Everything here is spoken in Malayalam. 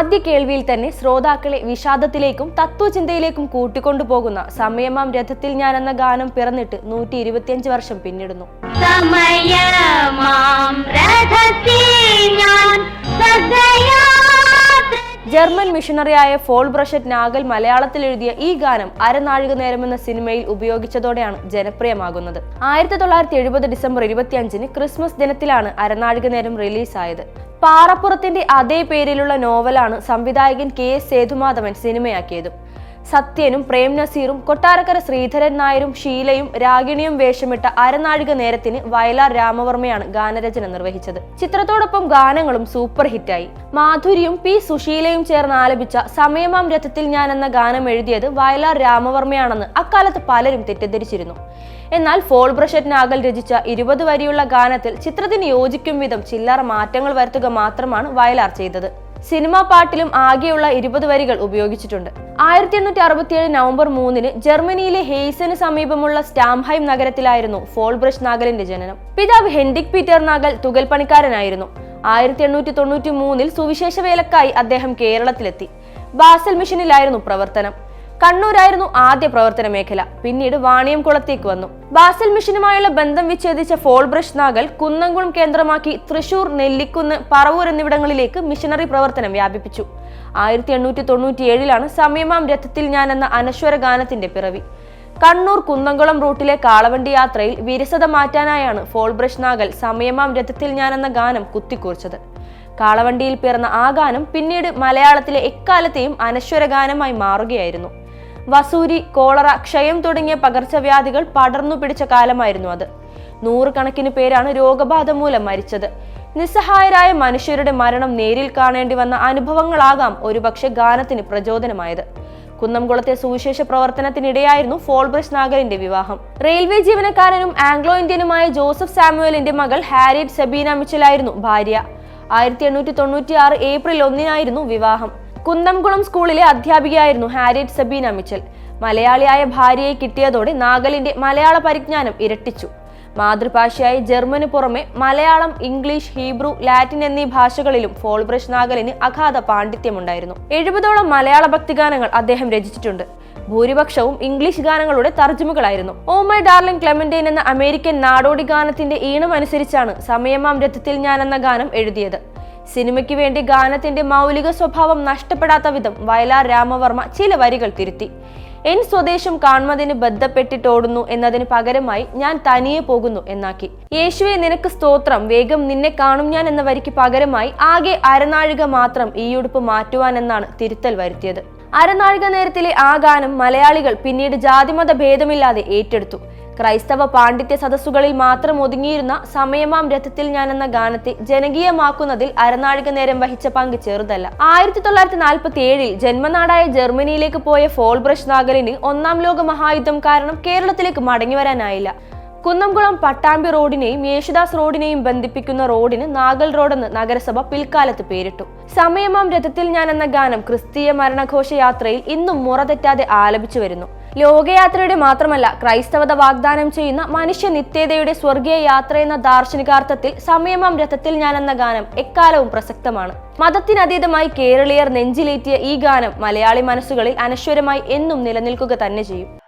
ആദ്യ കേൾവിയിൽ തന്നെ ശ്രോതാക്കളെ വിഷാദത്തിലേക്കും തത്വചിന്തയിലേക്കും കൂട്ടിക്കൊണ്ടുപോകുന്ന സമയമാം രഥത്തിൽ ഞാൻ എന്ന ഗാനം പിറന്നിട്ട് നൂറ്റി ഇരുപത്തിയഞ്ച് വർഷം പിന്നിടുന്നു. ജർമ്മൻ മിഷണറിയായ ഫോൾ ബ്രഷറ്റ് നാഗൽ മലയാളത്തിൽ എഴുതിയ ഈ ഗാനം അരനാഴിക നേരം എന്ന സിനിമയിൽ ഉപയോഗിച്ചതോടെയാണ് ജനപ്രിയമാകുന്നത്. ആയിരത്തി തൊള്ളായിരത്തി എഴുപത് ഡിസംബർ ഇരുപത്തിയഞ്ചിന് ക്രിസ്മസ് ദിനത്തിലാണ് അരനാഴിക നേരം റിലീസായത്. പാറപ്പുറത്തിന്റെ അതേ പേരിലുള്ള നോവലാണ് സംവിധായകൻ കെ എസ് സേതുമാധവൻ സിനിമയാക്കിയതും. സത്യനും പ്രേം നസീറും കൊട്ടാരക്കര ശ്രീധരൻ നായരും ഷീലയും രാഗിണിയും വേഷമിട്ട അരനാഴിക നേരത്തിന് വയലാർ രാമവർമ്മയാണ് ഗാനരചന നിർവഹിച്ചത്. ചിത്രത്തോടൊപ്പം ഗാനങ്ങളും സൂപ്പർ ഹിറ്റായി. മാധുരിയും പി സുശീലയും ചേർന്ന് ആലപിച്ച സമയമാം രഥത്തിൽ ഞാൻ എന്ന ഗാനം എഴുതിയത് വയലാർ രാമവർമ്മയാണെന്ന് അക്കാലത്ത് പലരും തെറ്റിദ്ധരിച്ചിരുന്നു. എന്നാൽ ഫോൾ ബ്രഷറ്റ് നാഗൽ രചിച്ച ഇരുപത് വരിയുള്ള ഗാനത്തിൽ ചിത്രത്തിന് യോജിക്കും വിധം ചില്ലറ മാറ്റങ്ങൾ വരുത്തുക മാത്രമാണ് വയലാർ ചെയ്തത്. സിനിമാ പാട്ടിലും ആകെയുള്ള ഇരുപത് വരികൾ ഉപയോഗിച്ചിട്ടുണ്ട്. ആയിരത്തി എണ്ണൂറ്റി അറുപത്തിയേഴ് നവംബർ മൂന്നിന് ജർമ്മനിയിലെ ഹെയ്സന് സമീപമുള്ള സ്റ്റാംഹൈം നഗരത്തിലായിരുന്നു ഫോൾബ്രഷ് നാഗലിന്റെ ജനനം. പിതാവ് ഹെൻഡിക് പീറ്റർ നാഗൽ തുകൽ പണിക്കാരനായിരുന്നു ആയിരത്തി എണ്ണൂറ്റി തൊണ്ണൂറ്റി മൂന്നിൽ സുവിശേഷ വേലക്കായി അദ്ദേഹം കേരളത്തിലെത്തി. ബാസൽ മിഷനിലായിരുന്നു പ്രവർത്തനം. കണ്ണൂരായിരുന്നു ആദ്യ പ്രവർത്തന മേഖല. പിന്നീട് വാണിയംകുളത്തേക്ക് വന്നു. ബാസൽ മിഷനുമായുള്ള ബന്ധം വിച്ഛേദിച്ച ഫോൾബ്രഷ് നാഗൽ കുന്നംകുളം കേന്ദ്രമാക്കി തൃശൂർ നെല്ലിക്കുന്ന് പറവൂർ എന്നിവിടങ്ങളിലേക്ക് മിഷനറി പ്രവർത്തനം വ്യാപിപ്പിച്ചു. ആയിരത്തി എണ്ണൂറ്റി തൊണ്ണൂറ്റി ഏഴിലാണ് സമയമാം രഥത്തിൽ ഞാൻ എന്ന അനശ്വര ഗാനത്തിന്റെ പിറവി. കണ്ണൂർ കുന്നംകുളം റൂട്ടിലെ കാളവണ്ടി യാത്രയിൽ വിരസത മാറ്റാനായാണ് ഫോൾബ്രഷ് നാഗൽ സമയമാം രഥത്തിൽ ഞാൻ എന്ന ഗാനം കുത്തിക്കുറിച്ചത്. കാളവണ്ടിയിൽ പിറന്ന ആ ഗാനം പിന്നീട് മലയാളത്തിലെ എക്കാലത്തെയും അനശ്വര ഗാനമായി മാറുകയായിരുന്നു. വസൂരി കോളറ ക്ഷയം തുടങ്ങിയ പകർച്ചവ്യാധികൾ പടർന്നു പിടിച്ച കാലമായിരുന്നു അത്. നൂറുകണക്കിന് പേരാണ് രോഗബാധ മൂലം മരിച്ചത്. നിസ്സഹായരായ മനുഷ്യരുടെ മരണം നേരിൽ കാണേണ്ടി വന്ന അനുഭവങ്ങളാകാം ഒരുപക്ഷെ ഗാനത്തിന് പ്രചോദനമായത്. കുന്നംകുളത്തെ സുവിശേഷ പ്രവർത്തനത്തിനിടെയായിരുന്നു ഫോൾബ്രഷ് നാഗലിന്റെ വിവാഹം. റെയിൽവേ ജീവനക്കാരനും ആംഗ്ലോ ഇന്ത്യനുമായ ജോസഫ് സാമുവലിന്റെ മകൾ ഹാരിയറ്റ് സബീന മിച്ചലായിരുന്നു ഭാര്യ. ആയിരത്തി എണ്ണൂറ്റി തൊണ്ണൂറ്റി ആറ് ഏപ്രിൽ ഒന്നിനായിരുന്നു വിവാഹം. കുന്നംകുളം സ്കൂളിലെ അധ്യാപികയായിരുന്നു ഹാരിയറ്റ് സബീന മിച്ചൽ. മലയാളിയായ ഭാര്യയെ കിട്ടിയതോടെ നാഗലിന്റെ മലയാള പരിജ്ഞാനം ഇരട്ടിച്ചു. മാതൃഭാഷയായ ജർമ്മന് പുറമെ മലയാളം ഇംഗ്ലീഷ് ഹീബ്രു ലാറ്റിൻ എന്നീ ഭാഷകളിലും ഫോൾബ്രഷ് നാഗലിന് അഗാധ പാണ്ഡിത്യമുണ്ടായിരുന്നു. എഴുപതോളം മലയാള ഭക്തിഗാനങ്ങൾ അദ്ദേഹം രചിച്ചിട്ടുണ്ട്. ഭൂരിപക്ഷവും ഇംഗ്ലീഷ് ഗാനങ്ങളുടെ തർജമകളായിരുന്നു. ഓ മൈ ഡാർലിംഗ് ക്ലെമന്റൈൻ എന്ന അമേരിക്കൻ നാടോടി ഗാനത്തിന്റെ ഈണം അനുസരിച്ചാണ് സമയമാം രഥത്തിൽ ഞാൻ എന്ന ഗാനം എഴുതിയത്. സിനിമയ്ക്ക് വേണ്ടി ഗാനത്തിന്റെ മൗലിക സ്വഭാവം നഷ്ടപ്പെടാത്ത വിധം വയലാർ രാമവർമ്മ ചില വരികൾ തിരുത്തി. എൻ സ്വദേശം കാണുന്നതിന് ബന്ധപ്പെട്ടിട്ടോടുന്നു എന്നതിന് പകരമായി ഞാൻ തനിയെ പോകുന്നു എന്നാക്കി. യേശുവെ നിനക്ക് സ്തോത്രം. വേഗം നിന്നെ കാണും ഞാൻ എന്ന വരിക്ക് പകരമായി ആകെ അരനാഴിക മാത്രം ഈ ഉടുപ്പ് മാറ്റുവാൻ എന്നാണ് തിരുത്തൽ വരുത്തിയത്. അരനാഴിക നേരത്തിലെ ആ ഗാനം മലയാളികൾ പിന്നീട് ജാതിമത ഭേദമില്ലാതെ ഏറ്റെടുത്തു. ക്രൈസ്തവ പാണ്ഡിത്യ സദസ്സുകളിൽ മാത്രം ഒതുങ്ങിയിരുന്ന സമയമാം രഥത്തിൽ ഞാൻ എന്ന ഗാനത്തെ ജനകീയമാക്കുന്നതിൽ അരനാഴിക നേരം വഹിച്ച പങ്ക് ചെറുതല്ല. ആയിരത്തി തൊള്ളായിരത്തി നാൽപ്പത്തി ഏഴിൽ ജന്മനാടായ ജർമ്മനിയിലേക്ക് പോയ ഫോൾബ്രഷ് നാഗലിന് ഒന്നാം ലോക മഹായുദ്ധം കാരണം കേരളത്തിലേക്ക് മടങ്ങി വരാനായില്ല. കുന്നംകുളം പട്ടാമ്പി റോഡിനെയും യേശുദാസ് റോഡിനെയും ബന്ധിപ്പിക്കുന്ന റോഡിന് നാഗൽ റോഡെന്ന് നഗരസഭ പിൽക്കാലത്ത് പേരിട്ടു. സമയമാം രഥത്തിൽ ഞാൻ എന്ന ഗാനം ക്രിസ്തീയ മരണഘോഷയാത്രയിൽ ഇന്നും മുറ തെറ്റാതെ ആലപിച്ചു വരുന്നു ലോകയാത്രയുടെ മാത്രമല്ല ക്രൈസ്തവത വാഗ്ദാനം ചെയ്യുന്ന മനുഷ്യ നിത്യതയുടെ സ്വർഗീയ യാത്ര എന്ന ദാർശനികാർത്ഥത്തിൽ സമയമം രഥത്തിൽ ഞാൻ എന്ന ഗാനം എക്കാലവും പ്രസക്തമാണ്. മതത്തിനതീതമായി കേരളീയർ നെഞ്ചിലേറ്റിയ ഈ ഗാനം മലയാളി മനസ്സുകളിൽ അനശ്വരമായി എന്നും നിലനിൽക്കുക തന്നെ ചെയ്യും.